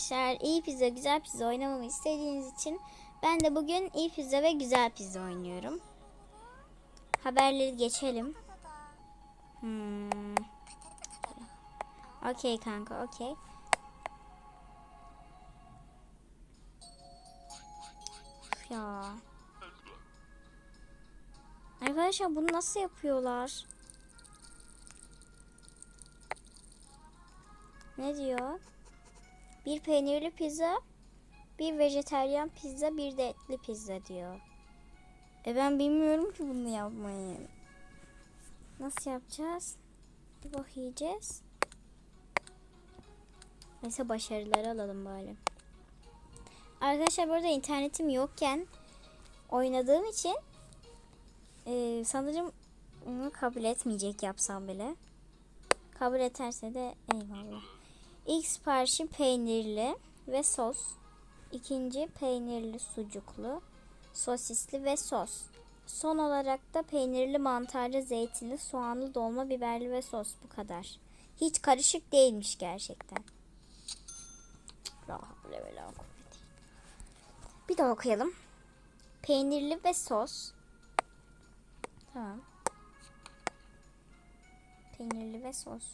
Arkadaşlar iyi pizza güzel pizza oynamamı istediğiniz için ben de bugün iyi pizza ve güzel pizza oynuyorum. Haberleri geçelim. Hmm. Okey kanka okey. Ya. Arkadaşlar bunu nasıl yapıyorlar? Ne diyor? Bir peynirli pizza, bir vejeteryan pizza, bir de etli pizza diyor. E ben bilmiyorum ki bunu yapmayı. Nasıl yapacağız? Bak yiyeceğiz. Neyse başarıları alalım bari. Arkadaşlar burada internetim yokken oynadığım için e, sanırım bunu kabul etmeyecek yapsam bile. Kabul ederse de eyvallah. İlk siparişim peynirli ve sos. İkinci peynirli sucuklu, sosisli ve sos. Son olarak da peynirli mantarlı, zeytinli, soğanlı, dolma, biberli ve sos bu kadar. Hiç karışık değilmiş gerçekten. Bir daha okuyalım. Peynirli ve sos. Tamam. Peynirli ve sos.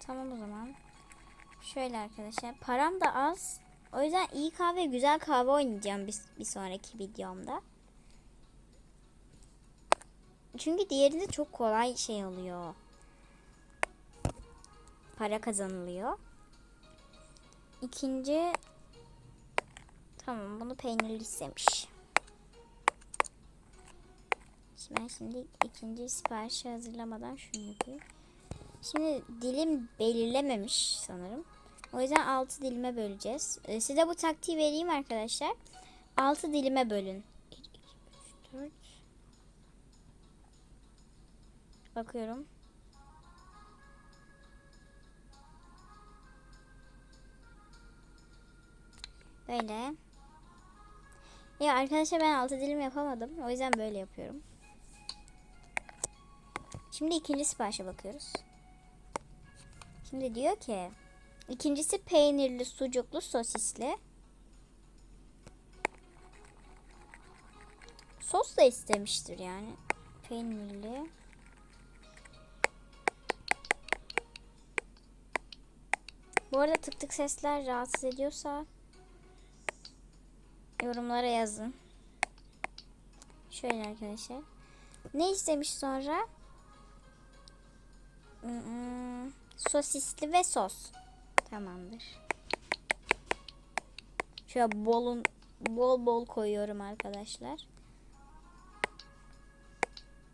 Tamam o zaman. Şöyle arkadaşlar. Param da az. O yüzden iyi kahve, güzel kahve oynayacağım bir, bir sonraki videomda. Çünkü diğerinde çok kolay şey oluyor. Para kazanılıyor. İkinci Tamam bunu peynirli istemiş. Şimdi ben şimdi ikinci siparişi hazırlamadan şunu yapayım. Şimdi dilim belirlememiş sanırım. O yüzden 6 dilime böleceğiz. Ee, size bu taktiği vereyim arkadaşlar. 6 dilime bölün. 1, 2, 3, 4. Bakıyorum. Böyle. Ya arkadaşlar ben 6 dilim yapamadım. O yüzden böyle yapıyorum. Şimdi ikinci siparişe bakıyoruz. Şimdi diyor ki ikincisi peynirli, sucuklu, sosisli. Sos da istemiştir yani. Peynirli. Bu arada tık tık sesler rahatsız ediyorsa yorumlara yazın. Şöyle arkadaşlar. Ne istemiş sonra? Sosisli ve sos. Tamamdır. Şöyle bolun bol bol koyuyorum arkadaşlar.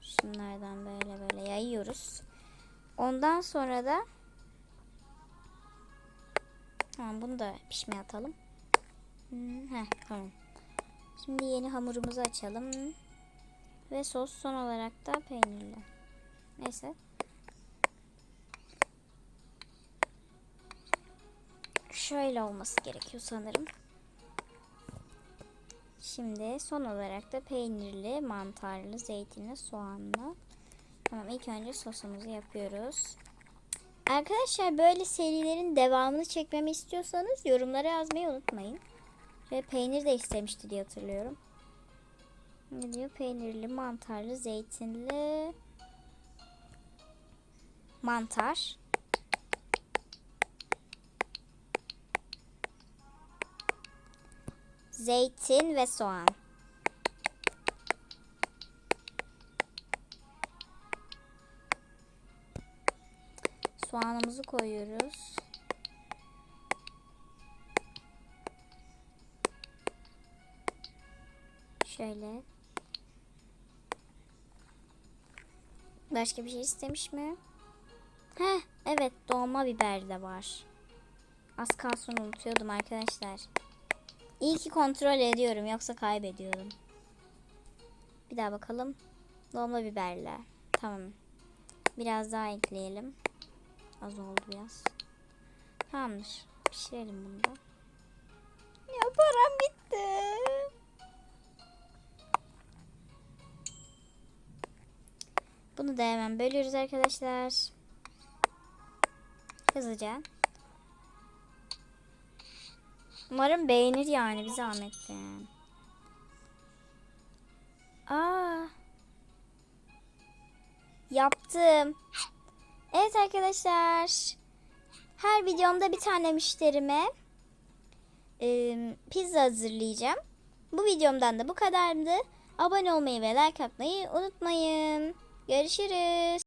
Şunlardan böyle böyle yayıyoruz. Ondan sonra da Tamam bunu da pişmeye atalım. Hmm, heh, tamam. Şimdi yeni hamurumuzu açalım. Ve sos son olarak da peynirli. Neyse. Şöyle olması gerekiyor sanırım. Şimdi son olarak da peynirli, mantarlı, zeytinli, soğanlı. Tamam ilk önce sosumuzu yapıyoruz. Arkadaşlar böyle serilerin devamını çekmemi istiyorsanız yorumlara yazmayı unutmayın. Ve peynir de istemişti diye hatırlıyorum. Ne diyor? Peynirli, mantarlı, zeytinli, mantar. Zeytin ve soğan. Soğanımızı koyuyoruz. Şöyle. Başka bir şey istemiş mi? Heh, evet dolma biber de var. Az kalsın unutuyordum arkadaşlar. İyi ki kontrol ediyorum yoksa kaybediyorum. Bir daha bakalım. Dolma biberle. Tamam. Biraz daha ekleyelim. Az oldu biraz. Tamamdır. Pişirelim bunu da. Ya param bitti. Bunu da hemen bölüyoruz arkadaşlar. Hızlıca. Umarım beğenir yani bir zahmetle. Aa. Yaptım. Evet arkadaşlar. Her videomda bir tane müşterime e, pizza hazırlayacağım. Bu videomdan da bu kadardı. Abone olmayı ve like atmayı unutmayın. Görüşürüz.